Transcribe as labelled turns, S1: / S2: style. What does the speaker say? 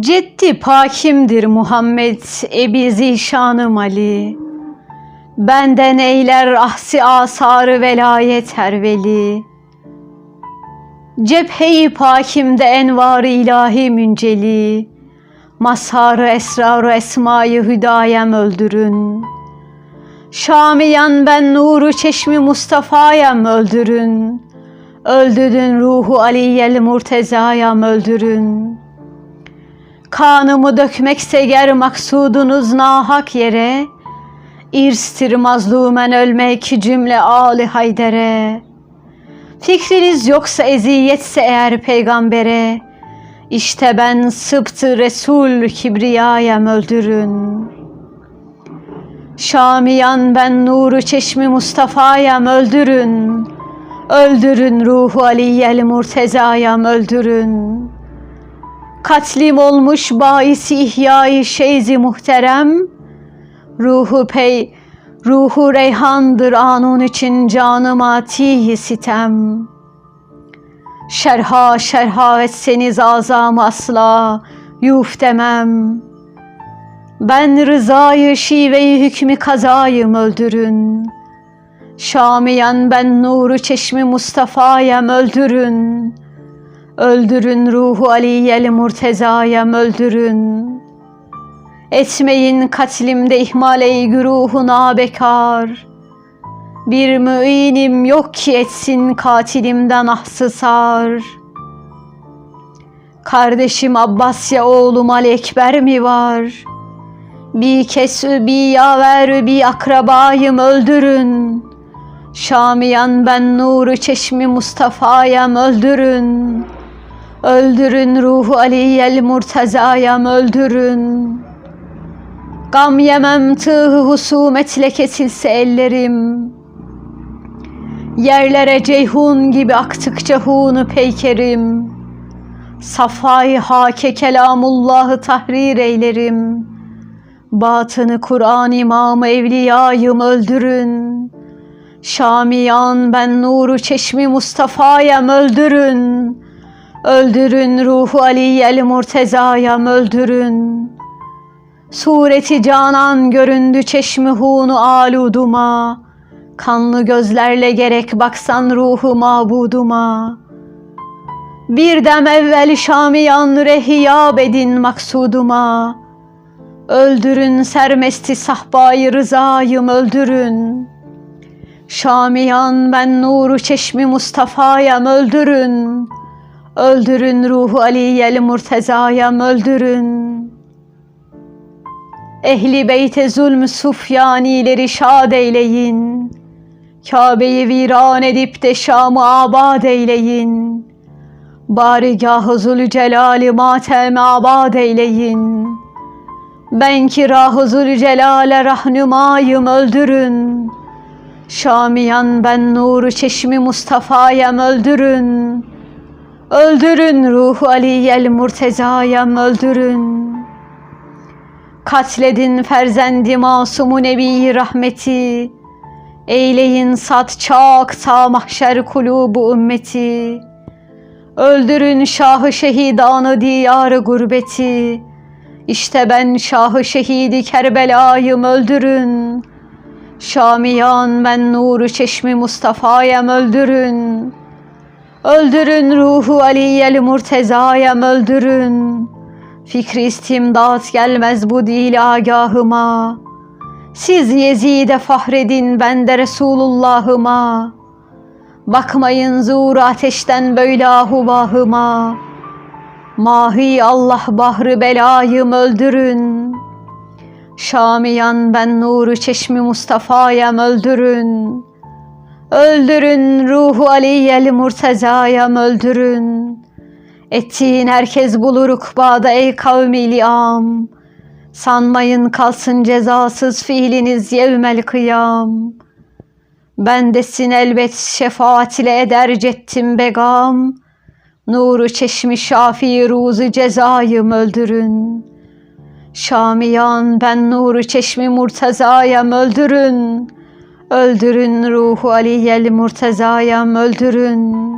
S1: Ceddi pakimdir Muhammed Ebi Zişanım Ali. Benden eyler ahsi asarı velayet her veli. Cephe-i pakimde envar-ı ilahi münceli. Mazharı esrarı esmayı hüdayem öldürün. Şamiyan ben nuru çeşmi Mustafa'yam öldürün. Öldürün ruhu Aliyel Murteza'yam öldürün. Kanımı dökmekse ger maksudunuz nahak yere, İrstir mazlumen ölmek cümle Ali Hayder'e. Fikriniz yoksa eziyetse eğer peygambere, işte ben sıptı Resul kibriyayem öldürün. Şamiyan ben nuru çeşmi Mustafa'yam öldürün. Öldürün ruhu Aliyel Murteza'yam öldürün. Katlim olmuş baisi ihyai şeyzi muhterem. Ruhu pey, ruhu reyhandır anun için canıma tihi sitem. Şerha şerha etseniz azam asla yuf demem. Ben rızayı şiveyi hükmü kazayım öldürün. Şamiyen ben nuru çeşmi Mustafa'yam öldürün. Öldürün ruhu Aliyel Murteza'yam öldürün. Etmeyin katlimde ihmal ey güruhuna bekar. Bir müinim yok ki etsin katilimden ahsı sar. Kardeşim Abbasya oğlum Ali Ekber mi var? Bir kesü bir yaver bir akrabayım öldürün. Şamiyan ben nuru çeşmi Mustafa'yam öldürün. Öldürün ruhu Aliyel Murteza'yam öldürün. Gam yemem tığ husumetle kesilse ellerim. Yerlere ceyhun gibi aktıkça hunu peykerim. Safai hake kelamullahı tahrir eylerim. Batını Kur'an imamı evliyayım öldürün. Şamiyan ben nuru çeşmi Mustafa'yam öldürün. Öldürün ruhu Aliyel Murteza'yam öldürün. Sureti canan göründü çeşmi hunu aluduma. Kanlı gözlerle gerek baksan ruhu mabuduma. Bir dem evvel Şamiyan rehiyab edin maksuduma. Öldürün sermesti sahbayı rızayım öldürün. Şamiyan ben nuru çeşmi Mustafa'yam öldürün. Öldürün ruhu Aliyel Murteza'yam öldürün. Ehli beyte zulmü sufyanileri şad eyleyin. Kabe'yi viran edip de Şam'ı abad eyleyin. Barigah-ı Zülcelal'i matem abad eyleyin. Ben ki rah-ı Zülcelal'e rahnumayım öldürün. Şamiyan ben nuru çeşmi Mustafa'yam öldürün. Öldürün ruhu Aliyel Murteza'yam öldürün. Katledin ferzendi masumu nebi rahmeti. Eyleyin sat çak ta mahşer kulubu ümmeti. Öldürün şahı şehidanı diyarı gurbeti. İşte ben şahı şehidi Kerbela'yım öldürün. Şamiyan ben nuru çeşmi Mustafa'yam öldürün. Öldürün ruhu Aliyel Murteza'yam öldürün. Fikri istimdat gelmez bu dil agahıma. Siz Yezid'e fahredin ben de Resulullah'ıma. Bakmayın zur ateşten böyle ahubahıma. Mahi Allah bahrı belayım öldürün. Şamiyan ben nuru çeşmi Mustafa'yam öldürün. Öldürün ruhu Aliyel Murteza'yam öldürün. Ettiğin herkes bulur ukbada ey kavmi liam. Sanmayın kalsın cezasız fiiliniz yevmel kıyam. Bendesin elbet şefaat ile eder cettim begam. Nuru çeşmi şafi ruzu cezayım öldürün. Şamiyan ben nuru çeşmi murtezayam öldürün. Öldürün ruhu Aliyel Murteza'yam öldürün.